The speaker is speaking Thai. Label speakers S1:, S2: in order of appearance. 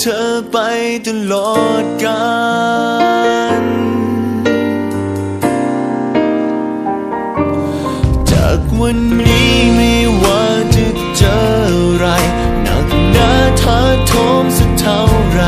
S1: เธอไปตลอดกาลจากวันนี้ไม่ว่าจะเจออะไร หนักหนาท้าทมสักเท่าไร